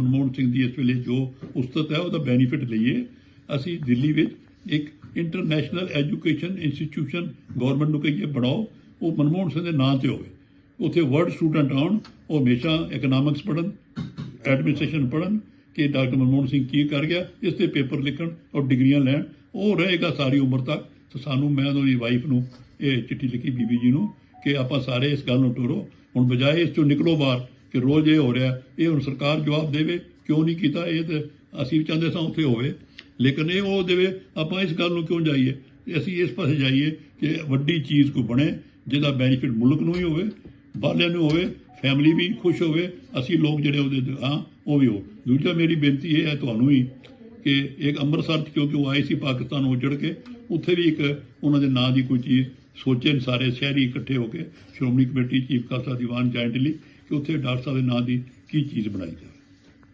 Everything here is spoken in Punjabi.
ਮਨਮੋਹਨ ਸਿੰਘ ਦੀ ਇਸ ਵੇਲੇ ਜੋ ਉਸਤਤ ਹੈ, ਉਹਦਾ ਬੈਨੀਫਿਟ ਲਈਏ। ਅਸੀਂ ਦਿੱਲੀ ਵਿੱਚ ਇੱਕ ਇੰਟਰਨੈਸ਼ਨਲ ਐਜੂਕੇਸ਼ਨ ਇੰਸਟੀਟਿਊਸ਼ਨ ਗਵਰਨਮੈਂਟ ਨੂੰ ਕਹੀਏ, ਬਣਾਓ। ਉਹ ਮਨਮੋਹਨ ਸਿੰਘ ਦੇ ਨਾਂ ਤੇ ਹੋਵੇ। ਉੱਥੇ ਵਰਡ ਸਟੂਡੈਂਟ ਆਉਣ ਉਹ ਹਮੇਸ਼ਾ ਇਕਨੋਮਿਕਸ ਪੜ੍ਹਨ ਐਡਮਿਨਿਸਟ੍ਰੇਸ਼ਨ ਪੜ੍ਹਨ, ਕਿ ਡਾਕਟਰ ਮਨਮੋਹਨ ਸਿੰਘ ਕੀ ਕਰ ਗਿਆ, ਇਸ ਤੇ ਪੇਪਰ ਲਿਖਣ ਔਰ ਡਿਗਰੀਆਂ ਲੈਣ। ਉਹ ਰਹੇਗਾ ਸਾਰੀ ਉਮਰ ਤੱਕ। ਤੇ ਸਾਨੂੰ, ਮੈਂ ਉਹਦੀ ਵਾਈਫ ਨੂੰ ਇਹ ਚਿੱਠੀ ਲਿਖੀ ਬੀਬੀ ਜੀ ਨੂੰ, ਕਿ ਆਪਾਂ ਸਾਰੇ ਇਸ ਗੱਲ ਨੂੰ ਟੋਰੋ। ਹੁਣ ਬਜਾਏ ਇਸ ਚੋਂ ਨਿਕਲੋ ਬਾਹਰ। ਕਿ ਰੋਜ਼ ਇਹ ਹੋ ਰਿਹਾ ਇਹ ਹੁਣ ਸਰਕਾਰ ਜਵਾਬ ਦੇਵੇ, ਕਿਉਂ ਨਹੀਂ ਕੀਤਾ? ਇਹ ਤੇ ਅਸੀਂ ਵੀ ਚਾਹੁੰਦੇ ਸਾਂ ਉੱਥੇ ਹੋਵੇ। ਲੇਕਿਨ ਇਹ ਉਹ ਦੇਵੇ, ਆਪਾਂ ਇਸ ਗੱਲ ਨੂੰ ਕਿਉਂ ਜਾਈਏ? ਅਸੀਂ ਇਸ ਪਾਸੇ ਜਾਈਏ ਕਿ ਵੱਡੀ ਚੀਜ਼ ਕੋਈ ਬਣੇ, ਜਿਹਦਾ ਬੈਨੀਫਿਟ ਮੁਲਕ ਨੂੰ ਹੀ ਹੋਵੇ ਬਾਲਿਆਂ ਨੂੰ ਹੋਵੇ ਫੈਮਿਲੀ ਵੀ ਖੁਸ਼ ਹੋਵੇ, ਅਸੀਂ ਲੋਕ ਜਿਹੜੇ ਉਹਦੇ ਹਾਂ, ਉਹ ਵੀ ਹੋ ਦੂਜਾ ਮੇਰੀ ਬੇਨਤੀ ਇਹ ਹੈ ਤੁਹਾਨੂੰ ਹੀ ਕਿ ਇੱਕ ਅੰਮ੍ਰਿਤਸਰ 'ਚ ਕਿਉਂਕਿ ਉਹ ਆਏ ਸੀ ਪਾਕਿਸਤਾਨ ਉੱਜੜ ਕੇ, ਉੱਥੇ ਵੀ ਇੱਕ ਉਹਨਾਂ ਦੇ ਨਾਂ ਦੀ ਕੋਈ ਚੀਜ਼ ਸੋਚਣ ਸਾਰੇ, ਸ਼ਹਿਰੀ ਇਕੱਠੇ ਹੋ ਕੇ, Shiromani committee chief Khalsa Diwan jointly ਕਿ ਉੱਥੇ ਡਾਕਟਰ ਸਾਹਿਬ ਦੇ ਨਾਂ ਦੀ ਕੀ ਚੀਜ਼ ਬਣਾਈ ਜਾਵੇ।